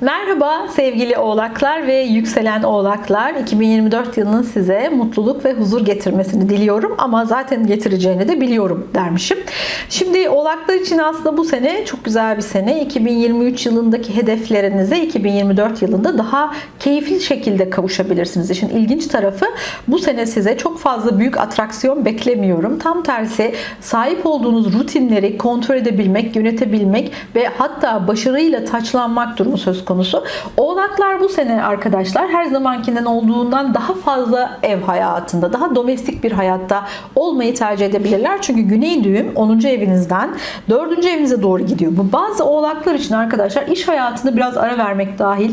Merhaba sevgili oğlaklar ve yükselen oğlaklar. 2024 yılının size mutluluk ve huzur getirmesini diliyorum ama zaten getireceğini de biliyorum dermişim. Şimdi oğlaklar için aslında bu sene çok güzel bir sene. 2023 yılındaki hedeflerinize 2024 yılında daha keyifli şekilde kavuşabilirsiniz. İşin ilginç tarafı bu sene size çok fazla büyük atraksiyon beklemiyorum. Tam tersi sahip olduğunuz rutinleri kontrol edebilmek, yönetebilmek ve hatta başarıyla taçlanmak durumu söz konusu. Oğlaklar bu sene arkadaşlar her zamankinden olduğundan daha fazla ev hayatında, daha domestik bir hayatta olmayı tercih edebilirler. Çünkü güney düğüm 10. evinizden 4. evinize doğru gidiyor. Bu bazı oğlaklar için arkadaşlar iş hayatında biraz ara vermek dahil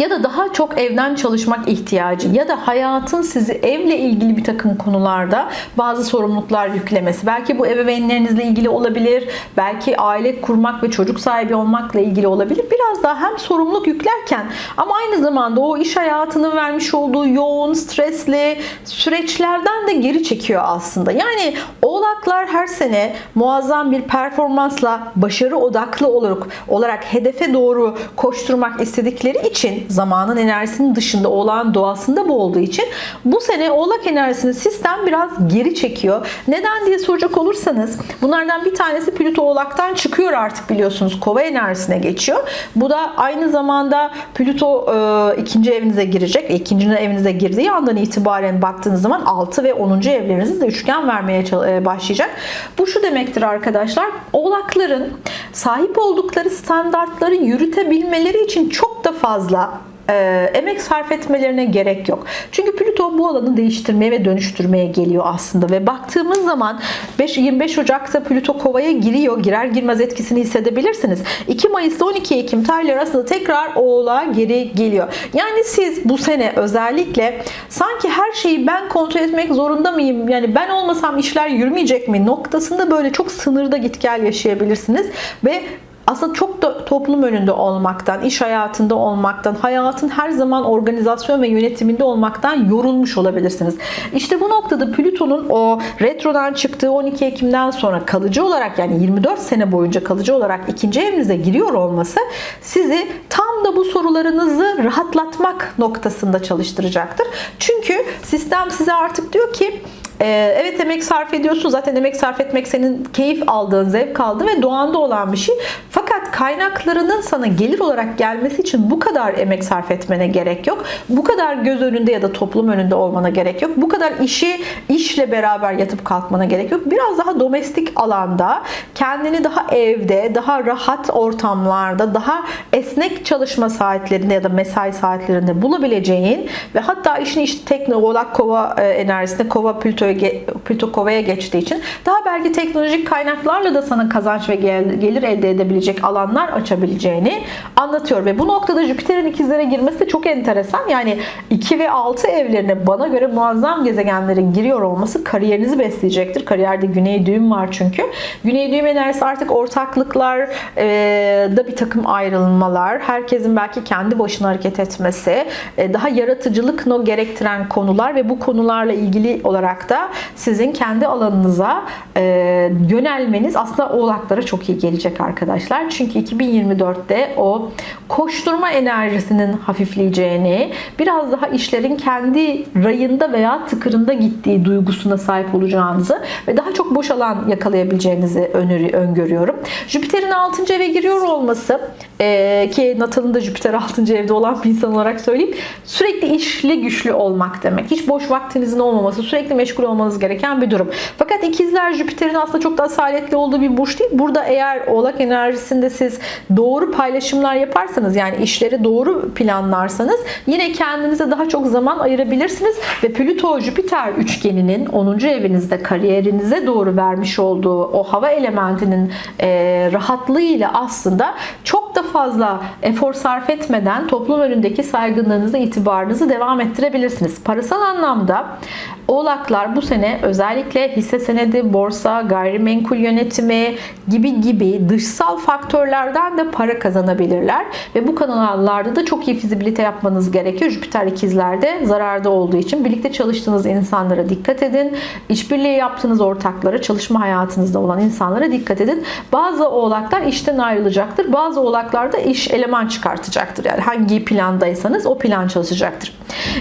ya da daha çok evden çalışmak ihtiyacı ya da hayatın sizi evle ilgili bir takım konularda bazı sorumluluklar yüklemesi. Belki bu ebeveynlerinizle ilgili olabilir. Belki aile kurmak ve çocuk sahibi olmakla ilgili olabilir. Biraz daha hem sorumluluk yüklerken ama aynı zamanda o iş hayatının vermiş olduğu yoğun, stresli süreçlerden de geri çekiyor aslında. Yani oğlaklar her sene muazzam bir performansla başarı odaklı olarak, olarak hedefe doğru koşturmak istedikleri için zamanın enerjisinin dışında olan doğasında bu olduğu için bu sene oğlak enerjisini sistem biraz geri çekiyor. Neden diye soracak olursanız bunlardan bir tanesi Plüto oğlaktan çıkıyor artık biliyorsunuz kova enerjisine geçiyor. Bu da aynı zamanda Plüto e, ikinci evinize girecek. E, ikinci evinize girdiği andan itibaren baktığınız zaman 6 ve 10. evlerinizde de üçgen vermeye e, başlayacak. Bu şu demektir arkadaşlar. Oğlakların sahip oldukları standartları yürütebilmeleri için çok da fazla e, emek sarf etmelerine gerek yok. Çünkü Plüto bu alanı değiştirmeye ve dönüştürmeye geliyor aslında ve baktığımız zaman 5, 25 Ocak'ta Plüto Kova'ya giriyor. Girer girmez etkisini hissedebilirsiniz. 2 Mayıs'ta 12 Ekim tarihleri arasında tekrar Oğlak'a geri geliyor. Yani siz bu sene özellikle sanki her şeyi ben kontrol etmek zorunda mıyım? Yani ben olmasam işler yürümeyecek mi? Noktasında böyle çok sınırda git gel yaşayabilirsiniz ve aslında çok da toplum önünde olmaktan, iş hayatında olmaktan, hayatın her zaman organizasyon ve yönetiminde olmaktan yorulmuş olabilirsiniz. İşte bu noktada Plüton'un o retrodan çıktığı 12 Ekim'den sonra kalıcı olarak yani 24 sene boyunca kalıcı olarak ikinci evinize giriyor olması sizi tam da bu sorularınızı rahatlatmak noktasında çalıştıracaktır. Çünkü sistem size artık diyor ki ee, evet emek sarf ediyorsun. Zaten emek sarf etmek senin keyif aldığın, zevk aldığın ve doğanda olan bir şey. Fakat kaynaklarının sana gelir olarak gelmesi için bu kadar emek sarf etmene gerek yok. Bu kadar göz önünde ya da toplum önünde olmana gerek yok. Bu kadar işi işle beraber yatıp kalkmana gerek yok. Biraz daha domestik alanda kendini daha evde, daha rahat ortamlarda, daha esnek çalışma saatlerinde ya da mesai saatlerinde bulabileceğin ve hatta işin işte tekno, oğlak, kova e, enerjisinde kova, plüto Plüto Kova'ya geçtiği için daha belki teknolojik kaynaklarla da sana kazanç ve gelir elde edebilecek alanlar açabileceğini anlatıyor. Ve bu noktada Jüpiter'in ikizlere girmesi de çok enteresan. Yani 2 ve 6 evlerine bana göre muazzam gezegenlerin giriyor olması kariyerinizi besleyecektir. Kariyerde güney düğüm var çünkü. Güney düğüm enerjisi artık ortaklıklar da bir takım ayrılmalar, herkesin belki kendi başına hareket etmesi, daha yaratıcılık no gerektiren konular ve bu konularla ilgili olarak da sizin kendi alanınıza e, yönelmeniz aslında oğlaklara çok iyi gelecek arkadaşlar. Çünkü 2024'te o koşturma enerjisinin hafifleyeceğini, biraz daha işlerin kendi rayında veya tıkırında gittiği duygusuna sahip olacağınızı ve daha çok boş alan yakalayabileceğinizi öngörüyorum. Jüpiter'in 6. eve giriyor olması e, ki natalında Jüpiter 6. evde olan bir insan olarak söyleyeyim. Sürekli işli güçlü olmak demek. Hiç boş vaktinizin olmaması, sürekli meşgul olmanız gereken bir durum. Fakat ikizler Jüpiter'in aslında çok da asaletli olduğu bir burç değil. Burada eğer oğlak enerjisinde siz doğru paylaşımlar yaparsanız yani işleri doğru planlarsanız yine kendinize daha çok zaman ayırabilirsiniz ve Plüto Jüpiter üçgeninin 10. evinizde kariyerinize doğru vermiş olduğu o hava elementinin e, rahatlığıyla aslında çok da fazla efor sarf etmeden toplum önündeki saygınlığınızı, itibarınızı devam ettirebilirsiniz. Parasal anlamda Oğlaklar bu sene özellikle hisse senedi, borsa, gayrimenkul yönetimi gibi gibi dışsal faktörlerden de para kazanabilirler. Ve bu kanallarda da çok iyi fizibilite yapmanız gerekiyor. Jüpiter ikizlerde zararda olduğu için birlikte çalıştığınız insanlara dikkat edin. İşbirliği yaptığınız ortaklara, çalışma hayatınızda olan insanlara dikkat edin. Bazı oğlaklar işten ayrılacaktır. Bazı oğlaklar oğlaklarda iş eleman çıkartacaktır. Yani hangi plandaysanız o plan çalışacaktır.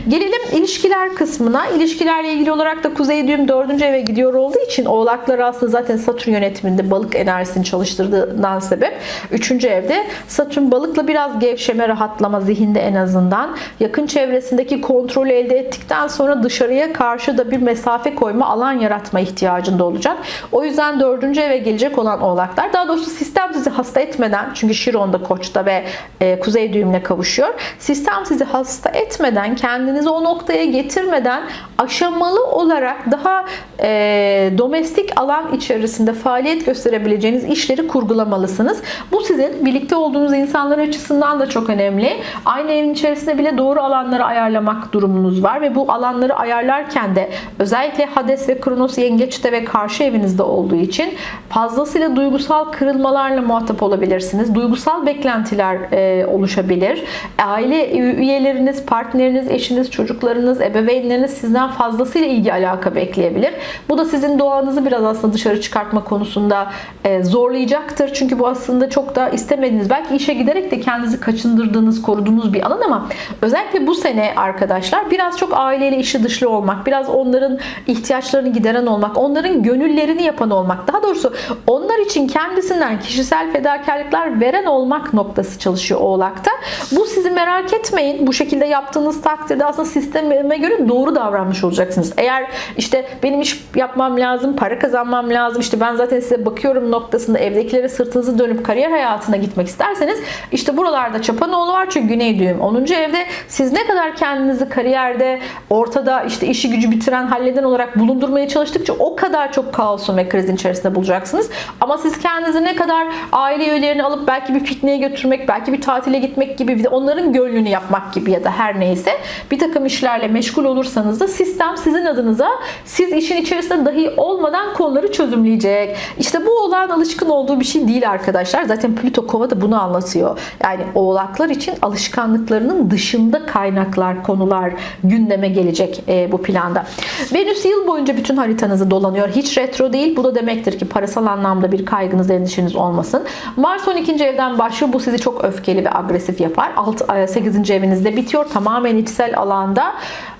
Gelelim ilişkiler kısmına. İlişkilerle ilgili olarak da Kuzey düğüm 4. eve gidiyor olduğu için oğlaklar aslında zaten Satürn yönetiminde balık enerjisini çalıştırdığından sebep 3. evde Satürn balıkla biraz gevşeme, rahatlama zihinde en azından yakın çevresindeki kontrolü elde ettikten sonra dışarıya karşı da bir mesafe koyma, alan yaratma ihtiyacında olacak. O yüzden 4. eve gelecek olan oğlaklar daha doğrusu sistem sizi hasta etmeden çünkü Şiron da Koç'ta ve e, Kuzey düğümle kavuşuyor. Sistem sizi hasta etmeden, kendinizi o noktaya getirmeden aşamalı olarak daha e, domestik alan içerisinde faaliyet gösterebileceğiniz işleri kurgulamalısınız. Bu sizin birlikte olduğunuz insanlar açısından da çok önemli. Aynı evin içerisinde bile doğru alanları ayarlamak durumunuz var ve bu alanları ayarlarken de özellikle Hades ve Kronos yengeçte ve karşı evinizde olduğu için fazlasıyla duygusal kırılmalarla muhatap olabilirsiniz. Duygusal beklentiler e, oluşabilir. Aile üyeleriniz, partneriniz, eşiniz, çocuklarınız, ebeveynleriniz sizden fazlasıyla ilgi alaka bekleyebilir. Bu da sizin doğanızı biraz aslında dışarı çıkartma konusunda e, zorlayacaktır. Çünkü bu aslında çok da istemediğiniz, belki işe giderek de kendinizi kaçındırdığınız, koruduğunuz bir alan ama özellikle bu sene arkadaşlar biraz çok aileyle işi dışlı olmak, biraz onların ihtiyaçlarını gideren olmak, onların gönüllerini yapan olmak, daha doğrusu onlar için kendisinden kişisel fedakarlıklar veren olmak noktası çalışıyor Oğlak'ta. Bu sizi merak etmeyin. Bu şekilde yaptığınız takdirde aslında sisteme göre doğru davranmış olacaksınız. Eğer işte benim iş yapmam lazım, para kazanmam lazım, işte ben zaten size bakıyorum noktasında evdekilere sırtınızı dönüp kariyer hayatına gitmek isterseniz işte buralarda Çapanoğlu var çünkü Güney düğüm 10. evde siz ne kadar kendinizi kariyerde ortada işte işi gücü bitiren halleden olarak bulundurmaya çalıştıkça o kadar çok kaosun ve krizin içerisinde bulacaksınız. Ama siz kendinizi ne kadar aile üyelerini alıp belki bir pikniğe götürmek, belki bir tatile gitmek gibi onların gönlünü yapmak gibi ya da her neyse bir takım işlerle meşgul olursanız da sistem sizin adınıza siz işin içerisinde dahi olmadan konuları çözümleyecek. İşte bu olağan alışkın olduğu bir şey değil arkadaşlar. Zaten Plüto Kova da bunu anlatıyor. Yani oğlaklar için alışkanlıklarının dışında kaynaklar, konular gündeme gelecek e, bu planda. Venüs yıl boyunca bütün haritanızı dolanıyor. Hiç retro değil. Bu da demektir ki parasal anlamda bir kaygınız, endişeniz olmasın. Mars 12. evden başlıyor. Bu sizi çok öfkeli ve agresif yapar. 6, 8. evinizde bitiyor. Tamamen içsel alanda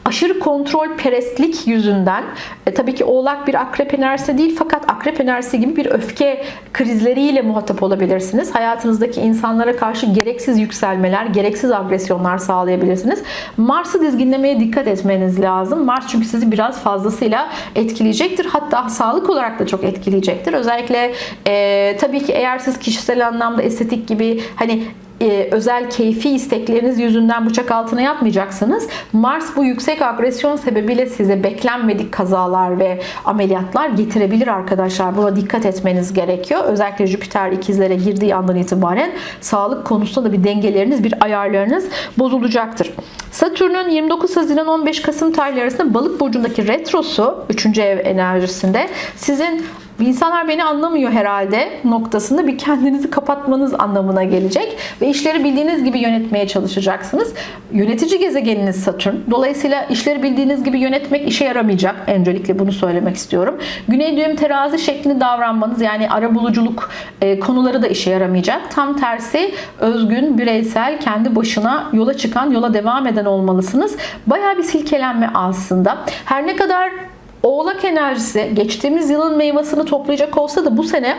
aşırı kontrol perestlik yüzünden e, tabii ki oğlak bir akrep enerjisi değil fakat akrep enerjisi gibi bir öfke krizleriyle muhatap olabilirsiniz. Hayatınızdaki insanlara karşı gereksiz yükselmeler, gereksiz agresyonlar sağlayabilirsiniz. Mars'ı dizginlemeye dikkat etmeniz lazım. Mars çünkü sizi biraz fazlasıyla etkileyecektir. Hatta sağlık olarak da çok etkileyecektir. Özellikle e, tabii ki eğer siz kişisel anlamda estetik gibi hani e, özel keyfi istekleriniz yüzünden bıçak altına yapmayacaksınız. Mars bu yüksek agresyon sebebiyle size beklenmedik kazalar ve ameliyatlar getirebilir arkadaşlar. Buna dikkat etmeniz gerekiyor. Özellikle Jüpiter ikizlere girdiği andan itibaren sağlık konusunda da bir dengeleriniz, bir ayarlarınız bozulacaktır. Satürn'ün 29 Haziran 15 Kasım tarihleri arasında Balık burcundaki retrosu 3. ev enerjisinde sizin İnsanlar beni anlamıyor herhalde noktasında bir kendinizi kapatmanız anlamına gelecek ve işleri bildiğiniz gibi yönetmeye çalışacaksınız. Yönetici gezegeniniz Satürn. Dolayısıyla işleri bildiğiniz gibi yönetmek işe yaramayacak. Öncelikle bunu söylemek istiyorum. Güney düğüm terazi şeklinde davranmanız yani arabuluculuk e, konuları da işe yaramayacak. Tam tersi özgün, bireysel, kendi başına yola çıkan, yola devam eden olmalısınız. Bayağı bir silkelenme aslında. Her ne kadar Oğlak enerjisi geçtiğimiz yılın meyvasını toplayacak olsa da bu sene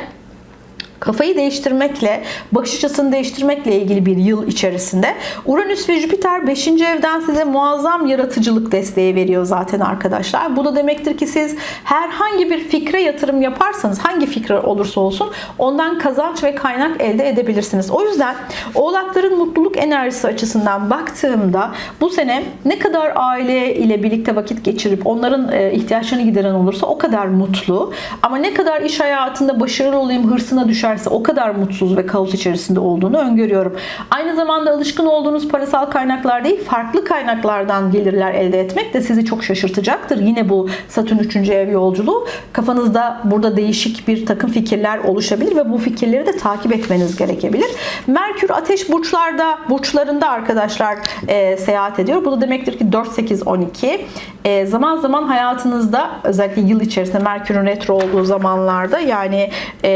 kafayı değiştirmekle, bakış açısını değiştirmekle ilgili bir yıl içerisinde. Uranüs ve Jüpiter 5. evden size muazzam yaratıcılık desteği veriyor zaten arkadaşlar. Bu da demektir ki siz herhangi bir fikre yatırım yaparsanız, hangi fikre olursa olsun ondan kazanç ve kaynak elde edebilirsiniz. O yüzden oğlakların mutluluk enerjisi açısından baktığımda bu sene ne kadar aile ile birlikte vakit geçirip onların e, ihtiyaçlarını gideren olursa o kadar mutlu. Ama ne kadar iş hayatında başarılı olayım hırsına düşer düşerse o kadar mutsuz ve kaos içerisinde olduğunu öngörüyorum. Aynı zamanda alışkın olduğunuz parasal kaynaklar değil farklı kaynaklardan gelirler elde etmek de sizi çok şaşırtacaktır. Yine bu Satürn 3. ev yolculuğu kafanızda burada değişik bir takım fikirler oluşabilir ve bu fikirleri de takip etmeniz gerekebilir. Merkür ateş burçlarda burçlarında arkadaşlar e, seyahat ediyor. Bu da demektir ki 4 8 12 e, zaman zaman hayatınızda özellikle yıl içerisinde Merkür'ün retro olduğu zamanlarda yani e,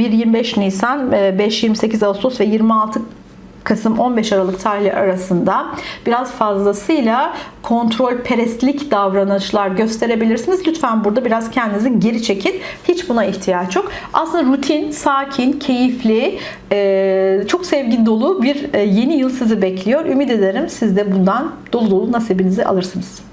1-25 Nisan, e, 5-28 Ağustos ve 26 Kasım 15 Aralık tarihleri arasında biraz fazlasıyla kontrol perestlik davranışlar gösterebilirsiniz. Lütfen burada biraz kendinizi geri çekin. Hiç buna ihtiyaç yok. Aslında rutin, sakin, keyifli, e, çok sevgi dolu bir e, yeni yıl sizi bekliyor. Ümit ederim siz de bundan dolu dolu nasibinizi alırsınız.